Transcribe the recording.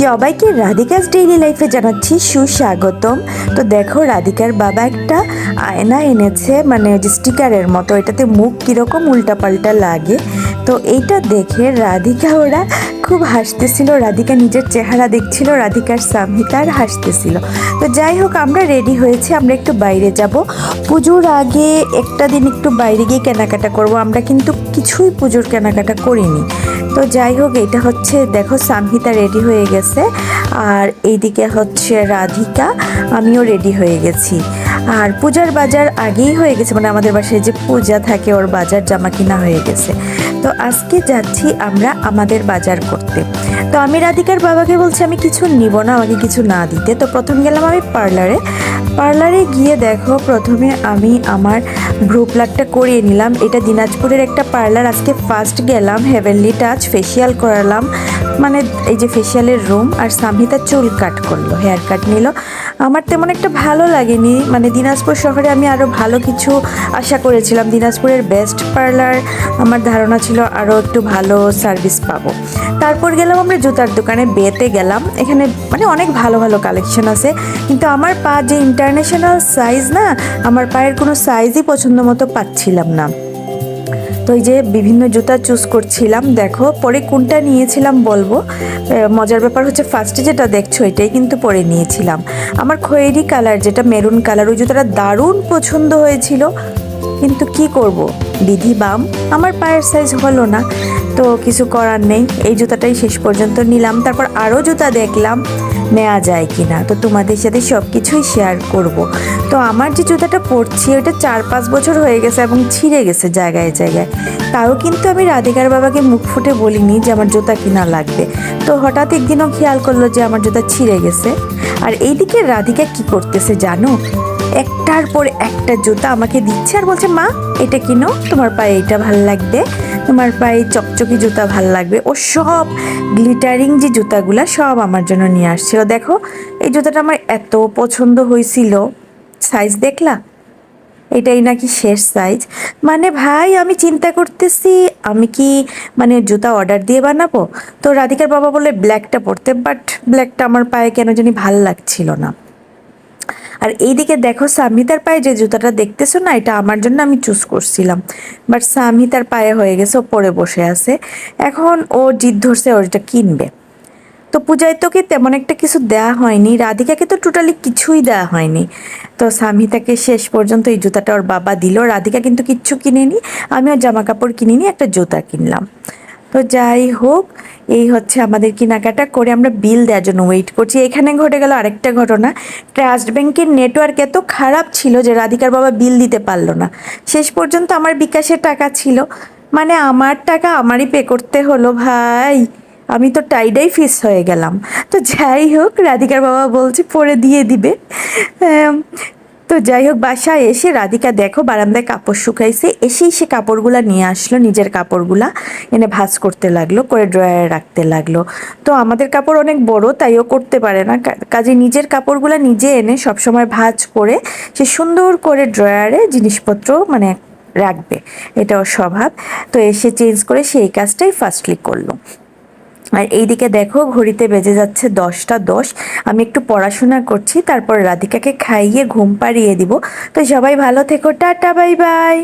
সবাইকে রাধিকাস ডেইলি লাইফে জানাচ্ছি সুস্বাগতম। তো দেখো, রাধিকার বাবা একটা আয়না এনেছে মানে যে স্টিকারের মতো, এটাতে মুখ কীরকম উল্টাপাল্টা লাগে। তো এইটা দেখে রাধিকা ওরা খুব হাসতেছিল। রাধিকা নিজের চেহারা দেখছিল, রাধিকার সামহিতার হাসতেছিল। তো যাই হোক, আমরা রেডি হয়েছি, আমরা একটু বাইরে যাব। পুজোর আগে একটা দিন একটু বাইরে গিয়ে কেনাকাটা করব, আমরা কিন্তু কিছুই পুজোর কেনাকাটা করিনি। তো যাই হোক, এটা হচ্ছে, দেখো, সামহিতা রেডি হয়ে গেছে। আর এইদিকে হচ্ছে রাধিকা, আমিও রেডি হয়ে গেছি। আর পূজার বাজার আগেই হয়ে গেছে মানে আমাদের বাসায় যে পূজা থাকে ওর বাজার জামা কিনা হয়ে গেছে। তো আজকে যাচ্ছি আমরা আমাদের বাজার করতে। তো আমি রাধিকার বাবাকে বলছি, আমি কিছু নিব না, আমাকে কিছু না দিতে। তো প্রথম গেলাম আমি পার্লারে। পার্লারে গিয়ে দেখো, প্রথমে আমি আমার ভ্রু প্লাগটা করিয়ে নিলাম। এটা দিনাজপুরের একটা পার্লার। আজকে ফার্স্ট গেলাম হেভেনলি টাচ ফেসিয়াল করালাম। মানে এই যে ফেসিয়ালের রুম আর সামহিতা চুল কাট করল হেয়ার কাট নিল। আমার তেমন একটা ভালো লাগেনি। মানে দিনাজপুর শহরে আমি আরও ভালো কিছু আশা করেছিলাম। দিনাজপুরের বেস্ট পার্লার আমার ধারণা ছিল আরও একটু ভালো সার্ভিস পাবো। তারপর গেলাম আমরা জুতার দোকানে বেতে গেলাম। এখানে মানে অনেক ভালো ভালো কালেকশন আছে। কিন্তু আমার পা যে ইন্টারন্যাশনাল সাইজ না, আমার পায়ের কোনো সাইজই পছন্দ মতো পাচ্ছিলাম না। তো এই যে বিভিন্ন জুতা চুজ করছিলাম, দেখো, পরে কোনটা নিয়েছিলাম বলব? মজার ব্যাপার হচ্ছে ফার্স্টে যেটা দেখছ, এটাই কিন্তু পরে নিয়েছিলাম। আমার খয়েরি কালার যেটা মেরুন কালার ওই জুতাটা দারুণ পছন্দ হয়েছিল। কিন্তু কি করব? বিধি বাম। আমার পায়ের সাইজ হলো না। তো কিছু করার নেই। এই জুতাটাই শেষ পর্যন্ত নিলাম। তারপর আরও জুতা দেখলাম নেওয়া যায় কি না তো তোমাদের সাথে সব কিছুই শেয়ার করব। তো আমার যে জুতাটা পরছি, ওটা চার পাঁচ বছর হয়ে গেছে এবং ছিঁড়ে গেছে জায়গায় জায়গায়। তাও কিন্তু আমি রাধিকার বাবাকে মুখ ফুটে বলিনি যে আমার জুতা কিনা লাগবে। তো হঠাৎ একদিনও খেয়াল করল যে আমার জুতা ছিঁড়ে গেছে। আর এইদিকে রাধিকা কি করতেছে জানো? একটার পর একটা জুতা আমাকে দিচ্ছে আর বলছে, মা, এটা কিনো, তোমার পায়ে এটা ভালো লাগবে। তোমার পায়ে চকচকি জুতা ভালো লাগবে। ও সব গ্লিটারিং যে জুতাগুলা সব আমার জন্য নিয়ে আসছিল। দেখো, এই জুতাটা আমার এত পছন্দ হয়েছিল। সাইজ দেখলা? এটাই নাকি শেষ সাইজ মানে ভাই, আমি চিন্তা করতেছি, আমি কি মানে জুতা অর্ডার দিয়ে বানাবো? তো রাধিকার বাবা বলে ব্ল্যাকটা পরতে বাট ব্ল্যাকটা আমার পায়ে কেন জানি ভালো লাগছিল না। আর এইদিকে দেখো সামিতার পায়ে যে জুতাটা দেখতেছো না, এটা আমার জন্য আমি চুজ করছিলাম। বাট সামিতার পায়ে হয়ে গেছে, ও পরে বসে আছে। এখন ও জিদ ধরছে ওর এটা কিনবে। তো পূজায় তোকে তেমন একটা কিছু দেওয়া হয়নি, রাধিকাকে তো টোটালি কিছুই দেওয়া হয়নি। তো সামিতাকে শেষ পর্যন্ত এই জুতাটা ওর বাবা দিল, রাধিকা কিন্তু কিচ্ছু কিনেনি, আমিও জামা কাপড় কিনিনি, একটা জুতা কিনলাম। তো যাই হোক এই হচ্ছে আমাদের কেনাকাটা করে আমরা বিল দেওয়ার জন্য ওয়েট করছি। এখানে ঘটে গেল আরেকটা ঘটনা। ট্রাস্ট ব্যাংকের নেটওয়ার্ক এত খারাপ ছিল যে রাধিকার বাবা বিল দিতে পারল না। শেষ পর্যন্ত আমার বিকাশের টাকা ছিল। মানে আমার টাকা আমারই পে করতে হলো ভাই। আমি তো টাইডাই ফিস হয়ে গেলাম। তো যাই হোক রাধিকার বাবা বলছে পরে দিয়ে দিবে। এম, তো যাই হোক, বাসায় এসে রাধিকা দেখো, বারান্দায় কাপড় শুকাইছে। এসেই সে কাপড়গুলা নিয়ে আসলো, নিজের কাপড়গুলা এনে ভাজ করতে লাগল, করে ড্রয়ারে রাখতে লাগল। তো আমাদের কাপড় অনেক বড় তাইও করতে পারে না। কাজে নিজের কাপড়গুলা নিজে এনে সবসময় ভাজ করে সে সুন্দর করে ড্রয়ারে জিনিসপত্র মানে রাখবে। এটা ওর স্বভাব। তো এসে চেঞ্জ করে সেই কাজটাই ফার্স্টলি করল। আর এইদিকে দেখো, ঘড়িতে বেজে যাচ্ছে দশটা দশ। আমি একটু পড়াশোনা করছি, তারপর রাধিকাকে খাইয়ে ঘুম পাড়িয়ে দিব। তো সবাই ভালো থেকো, টাটা, বাই বাই।